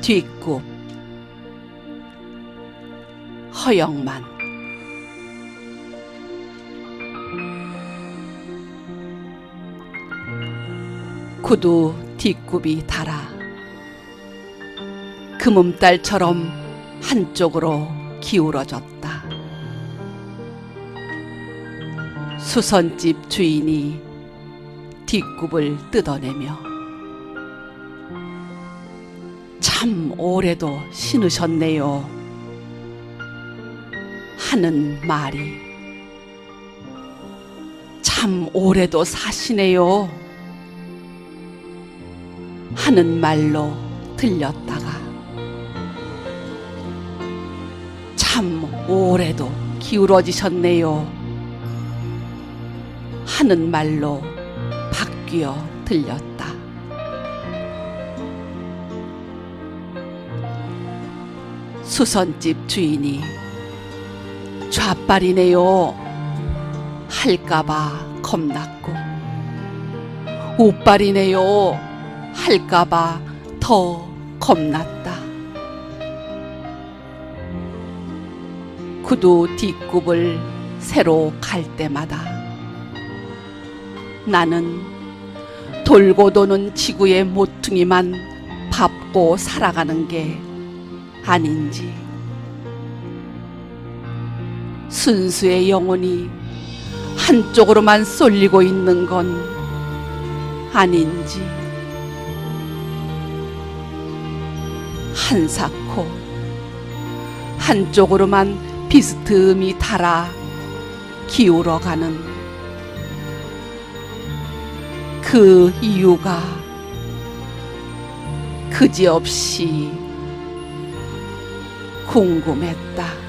뒷굽 허영만 구두 뒷굽이 달아 금음달처럼 한쪽으로 기울어졌다. 수선집 주인이 뒷굽을 뜯어내며 참 오래도 신으셨네요. 하는 말이 참 오래도 사시네요. 하는 말로 들렸다가 참 오래도 기울어지셨네요. 하는 말로 바뀌어 들렸다. 수선집 주인이 좌빨이네요. 할까봐 겁났고, 우빨이네요. 할까봐 더 겁났다. 구두 뒷굽을 새로 갈 때마다 나는 돌고 도는 지구의 모퉁이만 밟고 살아가는 게 아닌지. 순수의 영혼이 한쪽으로만 쏠리고 있는 건 아닌지. 한사코 한쪽으로만 비스듬히 달아 기울어가는 그 이유가 그지없이 궁금했다.